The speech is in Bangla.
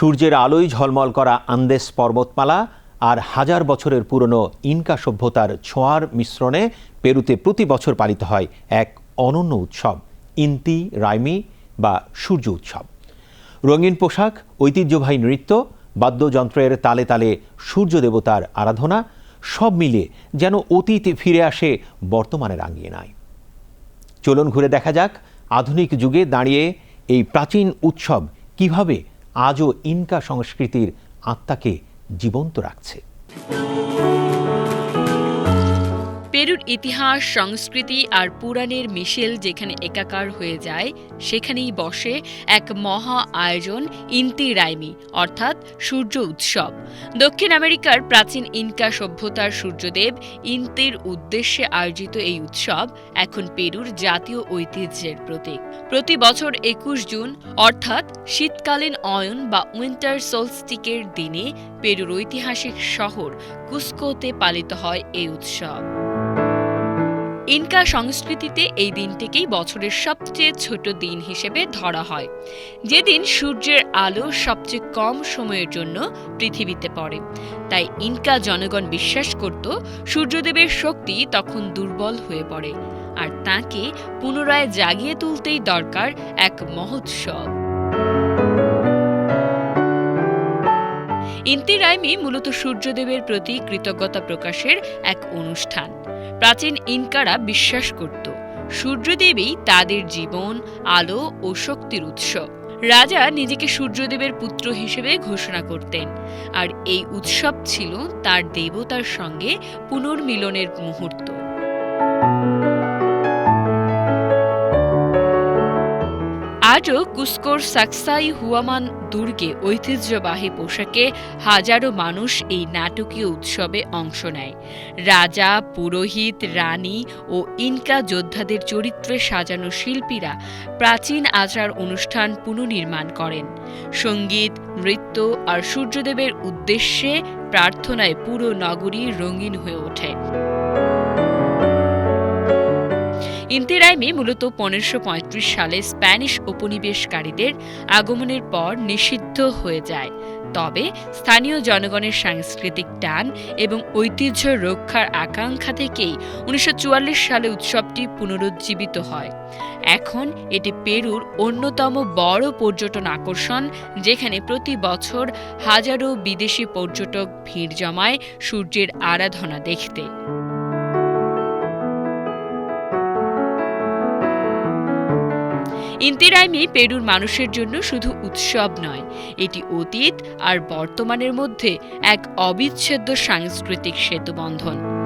সূর্যের আলোয় ঝলমল করা আন্দেস পর্বতমালা আর হাজার বছরের পুরনো ইনকা সভ্যতার ছোঁয়ার মিশ্রণে পেরুতে প্রতি বছর পালিত হয় এক অনন্য উৎসব, ইন্তি, রাইমি বা সূর্য উৎসব। রঙিন পোশাক, ঐতিহ্যবাহী নৃত্য, বাদ্যযন্ত্রের তালে তালে সূর্য দেবতার আরাধনা, সব মিলিয়ে যেন অতীত ফিরে আসে বর্তমানে রাঙিয়ে নেয় চলুন ঘুরে দেখা যাক আধুনিক যুগে দাঁড়িয়ে এই প্রাচীন উৎসব কীভাবে আজও ইনকা সংস্কৃতির আত্মাকে জীবন্ত রাখছে। পেরুর ইতিহাস, সংস্কৃতি আর পুরাণের মিশেল যেখানে একাকার হয়ে যায়, সেখানেই বসে এক মহা আয়োজন ইন্তি রাইমি অর্থাৎ সূর্য উৎসব। দক্ষিণ আমেরিকার প্রাচীন ইনকা সভ্যতার সূর্যদেব ইন্তির উদ্দেশ্যে আয়োজিত এই উৎসব এখন পেরুর জাতীয় ঐতিহ্যের প্রতীক। প্রতি বছর একুশ জুন, অর্থাৎ শীতকালীন অয়ন বা উইন্টার সোলস্টিকের দিনে, পেরুর ঐতিহাসিক শহর কুস্কোতে পালিত হয় এই উৎসব। ইনকা সংস্কৃতিতে এই দিনটিকেই বছরের সবচেয়ে ছোট দিন হিসেবে ধরা হয়। যেদিন সূর্যের আলো সবচেয়ে কম সময়ের জন্য পৃথিবীতে পড়ে। তাই ইনকা জনগণ বিশ্বাস করত, সূর্যদেবের শক্তি তখন দুর্বল হয়ে পড়ে। আর তাকে পুনরায় জাগিয়ে তুলতেই দরকার এক মহোৎসব। ইন্তি রাইমি মূলত সূর্যদেবের প্রতি কৃতজ্ঞতা প্রকাশের এক অনুষ্ঠান। প্রাচীন ইনকারা বিশ্বাস করত সূর্যদেবী তাদের জীবন, আলো ও শক্তির উৎস। রাজা নিজেকে সূর্যদেবের পুত্র হিসেবে ঘোষণা করতেন, আর এই উৎসব ছিল তার দেবতার সঙ্গে পুনর্মিলনের মুহূর্ত। আজও কুস্কোর সাকসাই হুয়ামান দুর্গে ঐতিহ্যবাহী পোশাকে হাজারো মানুষ এই নাটকীয় উৎসবে অংশ নেয়। রাজা, পুরোহিত, রানী ও ইনকা যোদ্ধাদের চরিত্রে সাজানো শিল্পীরা প্রাচীন আচার অনুষ্ঠান পুনর্নির্মাণ করেন। সংগীত, নৃত্য আর সূর্যদেবের উদ্দেশ্যে প্রার্থনায় পুরো নগরী রঙিন হয়ে ওঠে। ইন্তেরাইমে মূলত পনেরোশো সালে স্প্যানিশ উপনিবেশকারীদের আগমনের পর নিষিদ্ধ হয়ে যায়। তবে স্থানীয় জনগণের সাংস্কৃতিক টান এবং ঐতিহ্য রক্ষার আকাঙ্ক্ষা থেকেই উনিশশো চুয়াল্লিশ সালে উৎসবটি পুনরুজ্জীবিত হয়। এখন এটি পেরুর অন্যতম বড় পর্যটন আকর্ষণ, যেখানে প্রতি বছর হাজারো বিদেশি পর্যটক ভিড় জমায় সূর্যের আরাধনা দেখতে। ইন্তিরাইমি পেরুর মানুষের জন্য শুধু উৎসব নয়, এটি অতীত আর বর্তমানের মধ্যে এক অবিচ্ছেদ্য সাংস্কৃতিক সেতুবন্ধন।